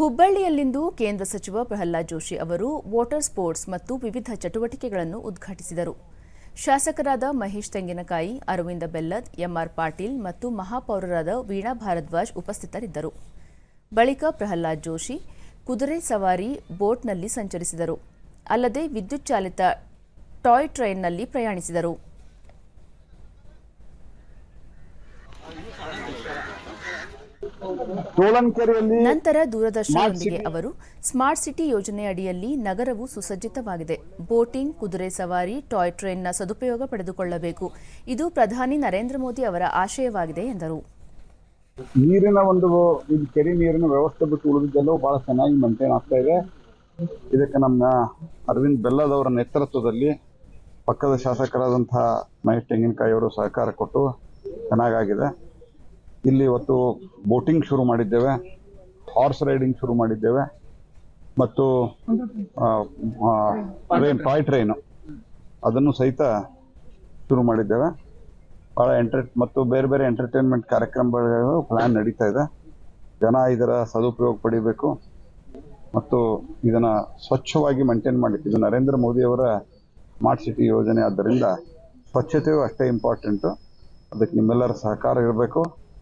ಹುಬ್ಬಳ್ಳಿಯಲ್ಲಿಂದು ಕೇಂದ್ರ ಸಚಿವ ಪ್ರಹ್ಲಾದ್ ಜೋಶಿ ಅವರು ವಾಟರ್ ಸ್ಪೋರ್ಟ್ಸ್ ಮತ್ತು ವಿವಿಧ ಚಟುವಟಿಕೆಗಳನ್ನು ಉದ್ಘಾಟಿಸಿದರು. ಶಾಸಕರಾದ ಮಹೇಶ್ ತೆಂಗಿನಕಾಯಿ, ಅರವಿಂದ ಬೆಲ್ಲದ್, ಎಂಆರ್ ಪಾಟೀಲ್ ಮತ್ತು ಮಹಾಪೌರರಾದ ವೀಣಾ ಭಾರದ್ವಾಜ್ ಉಪಸ್ಥಿತರಿದ್ದರು. ಬಳಿಕ ಪ್ರಹ್ಲಾದ್ ಜೋಶಿ ಕುದುರೆ ಸವಾರಿ ಬೋಟ್ನಲ್ಲಿ ಸಂಚರಿಸಿದರು. ಅಲ್ಲದೆ ವಿದ್ಯುತ್ ಚಾಲಿತ ಟಾಯ್ ಟ್ರೈನ್ನಲ್ಲಿ ಪ್ರಯಾಣಿಸಿದರು. ನಂತರ ದೂರದರ್ಶನದೊಂದಿಗೆ ಅವರು ಸ್ಮಾರ್ಟ್ ಸಿಟಿ ಯೋಜನೆ ಅಡಿಯಲ್ಲಿ ನಗರವು ಸುಸಜ್ಜಿತವಾಗಿದೆ. ಬೋಟಿಂಗ್ ಕುದುರೆ ಸವಾರಿ ಟಾಯ್ ಟ್ರೈನ್ನ ಸದುಪಯೋಗ ಪಡೆದುಕೊಳ್ಳಬೇಕು. ಇದು ಪ್ರಧಾನಿ ನರೇಂದ್ರ ಮೋದಿ ಅವರ ಆಶಯವಾಗಿದೆ ಎಂದರು. ನೀರಿನ ಒಂದು ಇದು ಕೆರೆ ನೀರಿನ ವ್ಯವಸ್ಥೆ ಬಿಟ್ಟು ಉಳಿದಿದ್ದೆಲ್ಲವೂ ಬಹಳ ಚೆನ್ನಾಗಿ ಮೇಂಟೈನ್ ಆಗ್ತಾ ಇದೆ. ಇದಕ್ಕೆ ನಮ್ಮ ಅರವಿಂದ್ ಬೆಲ್ಲದವರ ನೇತೃತ್ವದಲ್ಲಿ ಪಕ್ಕದ ಶಾಸಕರಾದಂತಹ ಮಹೇಶ್ ತೆಂಗಿನಕಾಯಿ ಅವರು ಸಹಕಾರ ಕೊಟ್ಟು ಚೆನ್ನಾಗಾಗಿದೆ. ಇಲ್ಲಿ ಇವತ್ತು ಬೋಟಿಂಗ್ ಶುರು ಮಾಡಿದ್ದೇವೆ ಹಾರ್ಸ್ ರೈಡಿಂಗ್ ಶುರು ಮಾಡಿದ್ದೇವೆ, ಮತ್ತು ಟಾಯ್ ಟ್ರೈನು ಅದನ್ನು ಸಹಿತ ಶುರು ಮಾಡಿದ್ದೇವೆ. ಭಾಳ ಎಂಟರ್ ಮತ್ತು ಬೇರೆ ಬೇರೆ ಎಂಟರ್ಟೈನ್ಮೆಂಟ್ ಕಾರ್ಯಕ್ರಮಗಳು ಪ್ಲ್ಯಾನ್ ನಡೀತಾ ಇದೆ. ಜನ ಇದರ ಸದುಪಯೋಗ ಪಡಿಬೇಕು. ಮತ್ತು ಇದನ್ನು ಸ್ವಚ್ಛವಾಗಿ ಮೇಂಟೈನ್ ಮಾಡಿ ಇದು ನರೇಂದ್ರ ಮೋದಿಯವರ ಸ್ಮಾರ್ಟ್ ಸಿಟಿ ಯೋಜನೆ. ಆದ್ದರಿಂದ ಸ್ವಚ್ಛತೆಯು ಅಷ್ಟೇ ಇಂಪಾರ್ಟೆಂಟು ಅದಕ್ಕೆ ನಿಮ್ಮೆಲ್ಲರ ಸಹಕಾರ ಇರಬೇಕು.